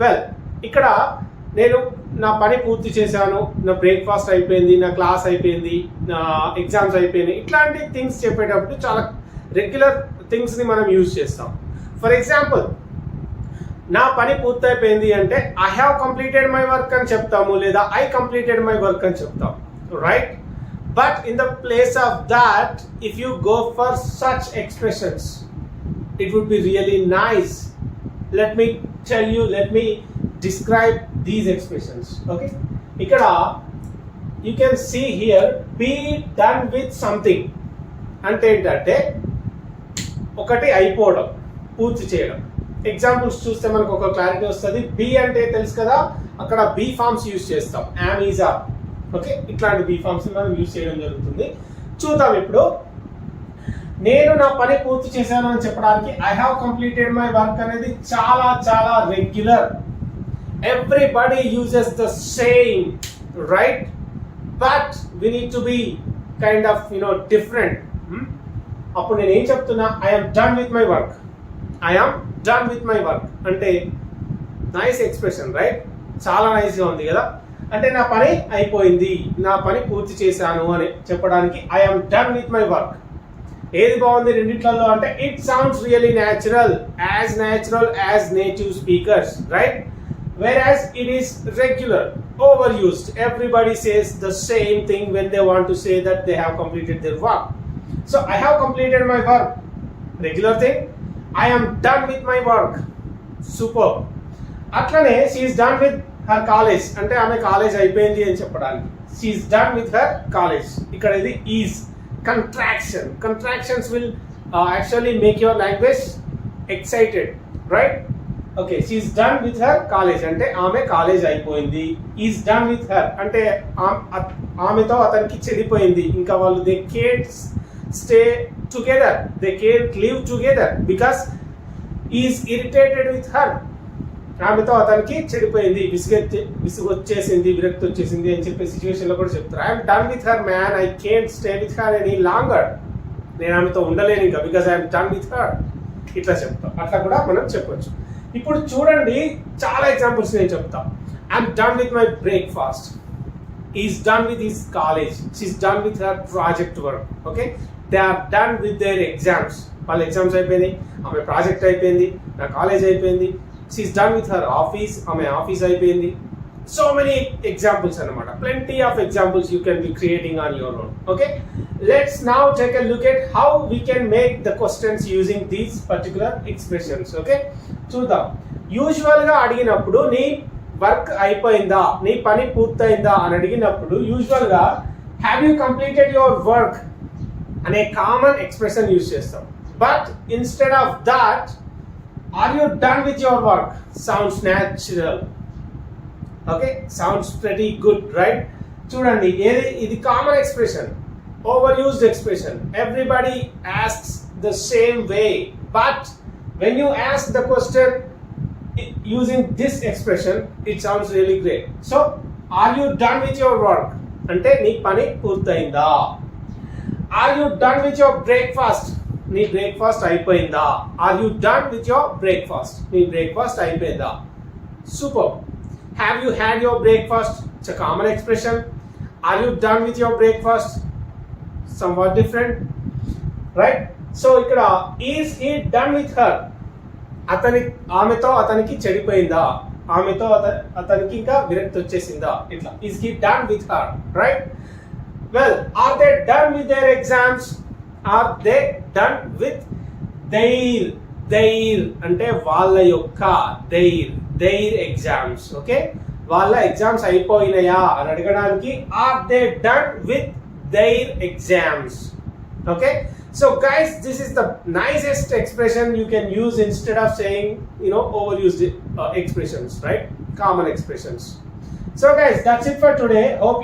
Well ఇక్కడ నేను నా పని పూర్తి చేశాను నా బ్రేక్ఫాస్ట్ అయిపోయింది నా క్లాస్ అయిపోయింది నా ఎగ్జామ్స్ అయిపోయినాయి. ఇట్లాంటి థింగ్స్ చెప్పేటప్పుడు చాలా రెగ్యులర్ థింగ్స్ని మనం యూజ్ చేస్తాం. ఫర్ ఎగ్జాంపుల్ నా పని పూర్తయిపోయింది అంటే I have completed my work అని చెప్తాము లేదా ఐ కంప్లీటెడ్ మై వర్క్ అని చెప్తాం. Right but in the place of that if you go for such expressions it would be really nice let me tell you, let me describe these expressions. Okay? ఇక్కడ you can see here be done with something అంటే ఏంటంటే ఒకటి అయిపోవడం పూర్తి చేయడం. Examples చూస్తే మనకు ఒక క్లారిటీ వస్తుంది. బి అంటే తెలుసు కదా అక్కడ బి ఫామ్స్ యూజ్ చేస్తాం. యామ్ ఈజ్ ఆర్ ఓకే ఇట్లాంటి బి ఫామ్స్ మనం యూజ్ చేయడం జరుగుతుంది. చూద్దాం ఇప్పుడు. నేను నా పని పూర్తి చేశాను అని చెప్పడానికి I have completed my work అనేది చాలా చాలా regular everybody uses the same right but we need to be kind of you know different అప్పుడు నేను ఏం చెప్తున్నా? I'm done with my work I'm done with my work అంటే nice expression right చాలా నైస్గా ఉంది కదా? అంటే నా పని అయిపోయింది. నా పని పూర్తి చేశాను అని చెప్పడానికి I'm done with my work ఏది బాగుంది రెండిట్లలో అంటే it sounds really natural as natural as native speakers right whereas it is regular overused everybody says the same thing when they want to say that they have completed their work so I have completed my work regular thing I am done with my work super అట్లనే she's done with her college అంటే ఆమె కాలేజ్ అయిపోయింది అని చెప్పడానికి. She's done with her college ఇక్కడ ఇది is contraction. Contractions will uh, actually make your language excited right? Okay she's done with her college అంటే ఆమె కాలేజ్ అయిపోయింది. ఈజ్ డన్ విత్ హర్ అంటే ఆమెతో అతనికి చెడిపోయింది. ఇంకా వాళ్ళు they can't stay together they can't live together because is irritated with her ఆమెతో అతనికి చెడిపోయింది విసుగెత్తి విసుగు వచ్చేసింది విరక్తి వచ్చేసింది అని చెప్పే సిచ్యువేషన్లో కూడా చెప్తారు. I'm done with her man I can't stay with her any longer నేను ఆమెతో ఉండలేను ఇంకా because I'm done with her ఇట్లా చెప్తాం. అట్లా కూడా మనం చెప్పొచ్చు. ఇప్పుడు చూడండి చాలా ఎగ్జాంపుల్స్ నేను చెప్తా. I'm done with my breakfast is done with his college she's done with her project work okay they are done with their exams వాళ్ళ ఎగ్జామ్స్ అయిపోయినాయి. ఆమె ప్రాజెక్ట్ అయిపోయింది. నా కాలేజ్ అయిపోయింది. She's done with her office ఆమె office అయిపోయింది. So many examples అనమాట plenty of examples you can be creating on your own okay let's now take a look at how we can make the questions using these particular expressions okay చూద్దాం. యూజువల్గా అడిగినప్పుడు నీ work అయిపోయిందా? నీ పని పూర్తయిందా? అని అడిగినప్పుడు యూజువల్గా have you completed your work అనే కామన్ ఎక్స్ప్రెషన్ యూజ్ చేస్తాం. But instead of that are you done with your work sounds natural okay sounds very good right చూడండి ఏది ఇది common expression overused expression everybody asks the same way but when you ask the question using this expression it sounds really great so are you done with your work అంటే నీ పని పూర్తయిందా? Are you done with your breakfast నీ breakfast అయిపోయిందా? Are you done with your breakfast నీ breakfast అయిపోయిందా? Super have you had your breakfast it's a common expression are you done with your breakfast somewhat different right so ఇక్కడ is he done with her అతని ఆమెతో అతనికి చెడిపోయిందా? ఆమెతో అతనికి ఇంకా విరక్తి వచ్చేసిందా? ఇట్లా. Is he done with her right well are they done with their exams are they done with their their అంటే వాళ్ళ యొక్క దైర్ దైర్ ఎగ్జామ్స్ ఓకే వాళ్ళ ఎగ్జామ్స్ అయిపోయినాయా అని అడగడానికి are they done with their exams okay so guys this is the nicest expression you can use instead of saying you know overused expressions right common expressions so guys that's it for today hope